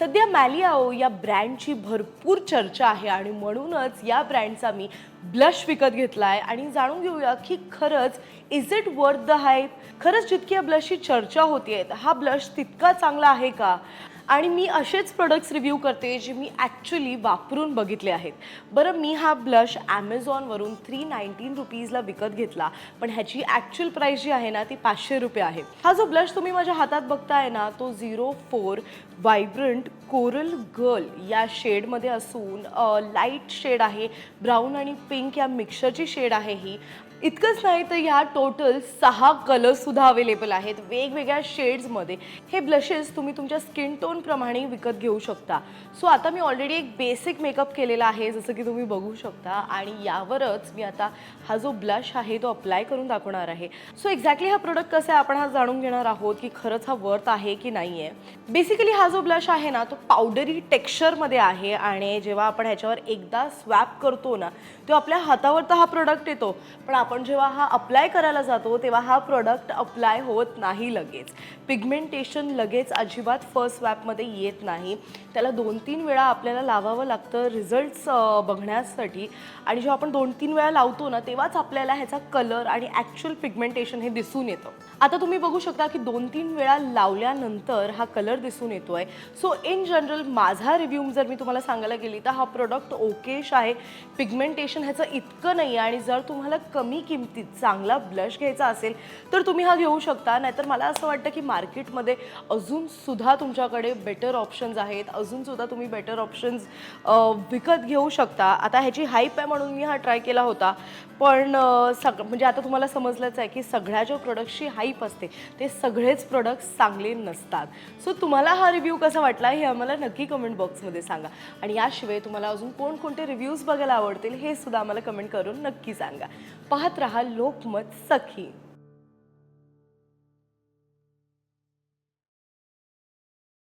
सध्या मॅलियाओ या ब्रँडची भरपूर चर्चा आहे आणि म्हणूनच या ब्रँडचा मी ब्लश विकत घेतला आहे आणि जाणून घेऊया की खरंच is it worth the hype खरंच जितकी या ब्लशची चर्चा होतीये हा ब्लश तितका चांगला आहे का? आणि मी असेच प्रोडक्ट्स रिव्ह्यू करते जे मी ॲक्च्युली वापरून बघितले आहेत. बरं मी हा ब्लश ॲमेझॉनवरून थ्री नाईन्टीन रुपीजला विकत घेतला पण ह्याची ॲक्च्युअल प्राईस जी आहे ना ती पाचशे रुपये आहे. हा जो ब्लश तुम्ही माझ्या हातात बघताय ना तो zero four vibrant coral girl या शेडमध्ये असून लाइट शेड आहे ब्राऊन आणि पिंक या मिक्सरची शेड आहे ही. इतकंच नाही तर ह्या टोटल सहा कलर्ससुद्धा अवेलेबल आहेत वेगवेगळ्या शेड्समध्ये हे ब्लशेस तुम्ही तुमच्या स्किन टोनप्रमाणे विकत घेऊ शकता. सो आता मी ऑलरेडी एक बेसिक मेकअप केलेला आहे जसं की तुम्ही बघू शकता. आणि यावरच मी आता हा जो ब्लश आहे तो अप्लाय करून दाखवणार आहे. सो एक्झॅक्टली हा प्रोडक्ट कसा आहे आपण हा जाणून घेणार आहोत की खरंच हा वर्थ आहे की नाही आहे बेसिकली हा जो ब्लश आहे ना तो पावडरी टेक्स्चरमध्ये आहे. आणि जेव्हा आपण ह्याच्यावर एकदा स्वॅप करतो ना तो आपल्या हातावर तर हा प्रोडक्ट येतो. पण आपण जेव्हा हा अप्लाय करायला जातो तेव्हा हा प्रोडक्ट अप्लाय होत नाही लगेच. पिगमेंटेशन लगेच अजिबात फर्स्ट वॅपमध्ये येत नाही. त्याला दोन तीन वेळा आपल्याला लावावं लागतं रिझल्ट्स बघण्यासाठी. आणि जेव्हा आपण दोन तीन वेळा लावतो ना तेव्हाच आपल्याला ह्याचा कलर आणि ॲक्च्युअल पिगमेंटेशन हे दिसून येतं. आता तुम्ही बघू शकता की दोन तीन वेळा लावल्यानंतर हा कलर दिसून येतोय. सो इन जनरल माझा रिव्ह्यू जर मी तुम्हाला सांगायला गेली तर हा प्रोडक्ट ओकेश आहे. पिगमेंटेशन ह्याचं इतकं नाही आहे आणि जर तुम्हाला कमी किमतीत चांगला ब्लश घ्यायचा असेल तर तुम्ही हा घेऊ शकता. नाहीतर मला असं वाटतं की मार्केटमध्ये अजून सुद्धा तुमच्याकडे बेटर ऑप्शन्स आहेत. अजून सुद्धा तुम्ही बेटर ऑप्शन्स विकत घेऊ शकता. आता ह्याची हाईप आहे म्हणून मी हा ट्राय केला होता. पण सग म्हणजे आता तुम्हाला समजलंच आहे की सगळ्या ज्या प्रोडक्ट्सची हाईप असते ते सगळेच प्रोडक्ट्स चांगले नसतात. सो तुम्हाला हा रिव्ह्यू कसा वाटला हे आम्हाला नक्की कमेंट बॉक्समध्ये सांगा. आणि याशिवाय तुम्हाला अजून कोणकोणते रिव्ह्यूज बघायला आवडतील हे सुद्धा आम्हाला कमेंट करून नक्की सांगा. पहा पाहत रहा लोकमत सखी.